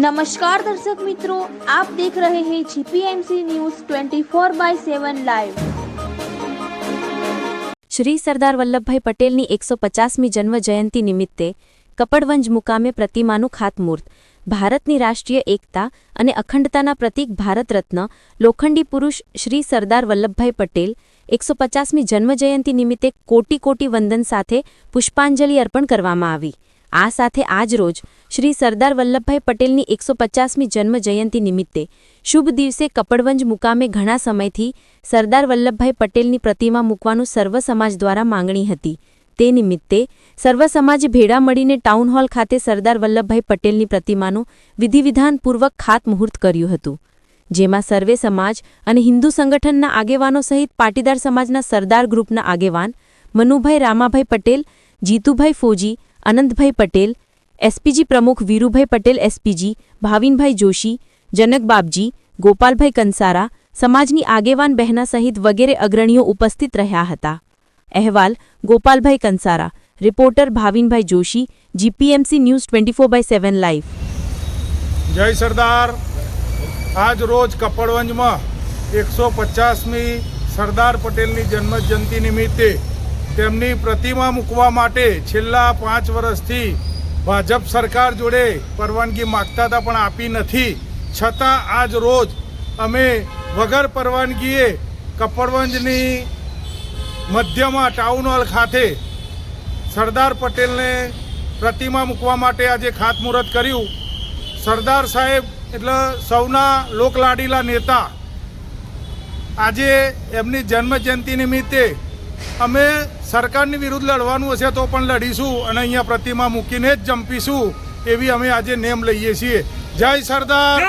નમસ્કાર દર્શક મિત્રો આપ દેખ રહે હૈ GPMC news 24 by 7 live Shri Sardar Vallabhbhai પટેલની એકસો પચાસમી જન્મ જયંતિ નિમિત્તે કપડવંજ મુકામે પ્રતિમાનું ખાતમુહૂર્ત. ભારતની રાષ્ટ્રીય એકતા અને અખંડતાના પ્રતીક ભારત રત્ન લોખંડી પુરુષ શ્રી સરદાર વલ્લભભાઈ પટેલ એકસો પચાસમી જન્મજયંતિ નિમિત્તે કોટી કોટી વંદન સાથે પુષ્પાંજલિ અર્પણ કરવામાં આવી. આ સાથે આજ રોજ શ્રી સરદાર વલ્લભભાઈ પટેલની એકસો પચાસમી જન્મ જયંતિ નિમિત્તે શુભ દિવસે કપડવંજ મુકામે ઘણા સમયથી સરદાર વલ્લભભાઈ પટેલની પ્રતિમા મૂકવાનું સર્વ સમાજ દ્વારા માંગણી હતી. તે નિમિત્તે સર્વ સમાજે ભેળા મળીને ટાઉન હોલ ખાતે સરદાર વલ્લભભાઈ પટેલની પ્રતિમાનું વિધિવિધાનપૂર્વક ખાતમુહૂર્ત કર્યું હતું. જેમાં સર્વે સમાજ અને હિન્દુ સંગઠનના આગેવાનો સહિત પાટીદાર સમાજના સરદાર ગ્રુપના આગેવાન મનુભાઈ રામાભાઈ પટેલ, જીતુભાઈ ફોજી અનંતભાઈ પટેલ એસપીજી પ્રમુખ વીરુભાઈ પટેલ એસપીજી ભાવિનભાઈ જોશી, જનક બાપજી, ગોપાલભાઈ કંસારા, સમાજની આગેવાન બહેના સહિત વગેરે અગ્રણીઓ ઉપસ્થિત રહ્યા હતા. અહેવાલ, Gopalbhai Kansara. Reporter, Bhavinbhai Joshi. GPMC news twenty four by seven live જય સરદાર. આજ રોજ કપડવંજમાં એકસો પચાસમી સરદાર પટેલની જન્મજયંતિ નિમિત્તે તેમની પ્રતિમા મૂકવા માટે છેલ્લા પાંચ વર્ષથી ભાજપ સરકાર જોડે પરવાનગી માગતા હતા, પણ આપી નથી. છતાં આજ રોજ અમે વગર પરવાનગીએ કપડવંજની મધ્યમાં ટાઉન હોલ ખાતે સરદાર પટેલને પ્રતિમા મૂકવા માટે આજે ખાતમુહૂર્ત કર્યું. સરદાર સાહેબ એટલે સૌના લોકલાડીલા નેતા. આજે એમની જન્મજયંતિ નિમિત્તે અમે સરકારની વિરુદ્ધ લડવાનું હશે તો પણ લડીશું અને અહીંયા પ્રતિમા મૂકીને જ જંપીશું એવી અમે આજે નેમ લઈએ છીએ. જય સરદાર.